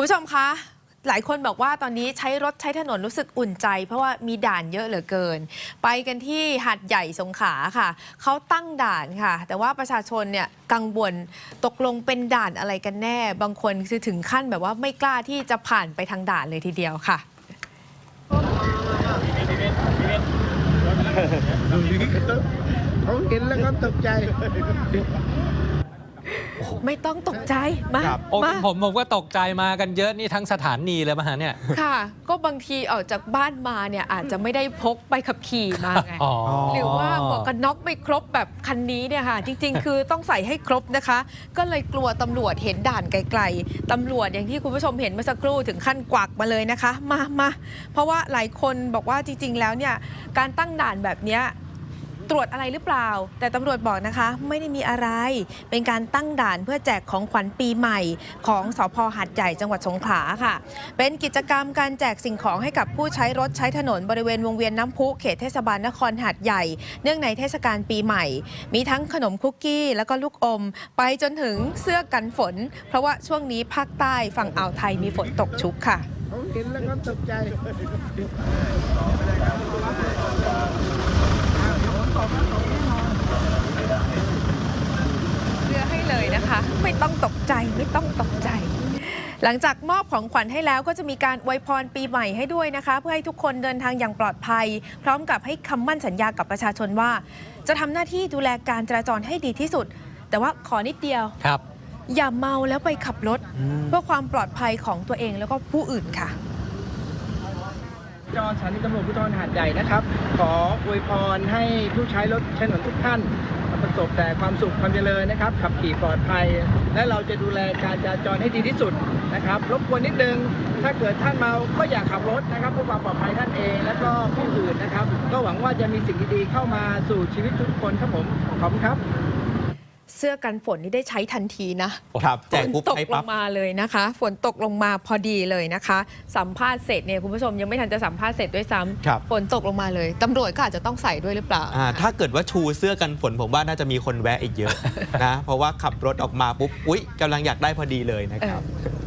คุณผู้ชมคะหลายคนบอกว่าตอนนี้ใช้รถใช้ถนนรู้สึกอุ่นใจ เพราะว่ามีด่านเยอะเหลือเกิน ไปกันที่หาดใหญ่สงขลาค่ะ เขาตั้งด่านค่ะ แต่ว่าประชาชนเนี่ยกังวลตกลงเป็นด่านอะไรกันแน่ บางคนคือถึงขั้นแบบว่าไม่กล้าที่จะผ่านไปทางด่านเลยทีเดียวค่ะเขาเห็นแล้วก็ตกใจ ไม่ต้องตกใจมาครับ โอ้มาผมผมก็ตกใจมากันเยอะนี่ทั้งสถานีเลยมาฮะเนี่ยค่ะ ก็บางทีออกจากบ้านมาเนี่ยอาจจะไม่ได้พกใบขับขี่มาไง อ๋อ หรือว่าหมวกกันน็อกไม่ครบแบบคันนี้เนี่ยค่ะ จริง ๆ คือต้องใส่ให้ครบนะคะ ก็เลยกลัวตำรวจเห็นด่านไกลๆตำรวจอย่างที่คุณผู้ชมเห็นเมื่อสักครู่ถึงขั้นกวักมาเลยนะคะ มามาเพราะว่าหลายคนบอกว่าจริง ๆ แล้วเนี่ยการตั้งด่านแบบเนี้ย ตรวจอะไรหรือเปล่า แต่ตำรวจบอกนะคะ ไม่ได้มีอะไร เป็นการตั้งด่านเพื่อแจกของขวัญปีใหม่ ของสพหัดใหญ่จังหวัดสงขลาค่ะ เป็นกิจกรรมการแจกสิ่งของให้กับผู้ใช้รถใช้ถนนบริเวณวงเวียนน้ำพุเขตเทศบาลนครหัดใหญ่ เนื่องในเทศกาลปีใหม่ มีทั้งขนมคุกกี้ แล้วก็ลูกอม ไปจนถึงเสื้อกันฝน เพราะว่าช่วงนี้ภาคใต้ฝั่งอ่าวไทยมีฝนตกชุกค่ะเขาเห็นแล้วก็ตกใจ เพื่อให้เลยนะคะ ไม่ต้องตกใจไม่ต้องตกใจ หลังจากมอบของขวัญให้แล้วก็จะมีการอวยพรปีใหม่ให้ด้วยนะคะ เพื่อให้ทุกคนเดินทางอย่างปลอดภัย พร้อมกับให้คำมั่นสัญญากับประชาชนว่า จะทำหน้าที่ดูแลการจราจรให้ดีที่สุด แต่ว่าขอนิดเดียว ครับ อย่าเมาแล้วไปขับรถเพื่อความปลอดภัยของตัวเองแล้วก็ผู้อื่นค่ะจอสถานีตำรวจภูธรหาดใหญ่นะครับ ขออวยพรให้ผู้ใช้รถใช้ถนนทุกท่าน ประสบแต่ความสุขความเจริญนะครับ ขับขี่ปลอดภัย และเราจะดูแลการจราจรให้ดีที่สุดนะครับรบกวนนิดนึง ถ้าเกิดท่านเมาก็อย่าขับรถนะครับเพื่อความปลอดภัยท่านเอง และก็ผู้อื่นนะครับ ก็หวังว่าจะมีสิ่งดีๆเข้ามาสู่ชีวิตทุกคนครับผมขอบคุณครับ เสื้อกันฝนนี่ได้ใช้ทันทีนะครับแจกฝนปุ๊บตกใช้ลปั๊บ งมาเลยนะคะ ฝนตกลงมาพอดีเลยนะคะ สัมภาษณ์เสร็จเนี่ยคุณผู้ชมยังไม่ทันจะสัมภาษณ์เสร็จด้วยซ้ครับำฝนตกลงมาเลยตำรวจก็อาจจะต้องใส่ด้วยหรือเปล่า อ่าถ้าเกิดว่าชูเสื้อกันฝนผมว่าน่าจะมีคนแวะอีกเยอะ นะ เพราะว่าขับรถออกมาปุ๊บ อุ๊ยกำลังอยากได้พอดีเลยนะครับ เออ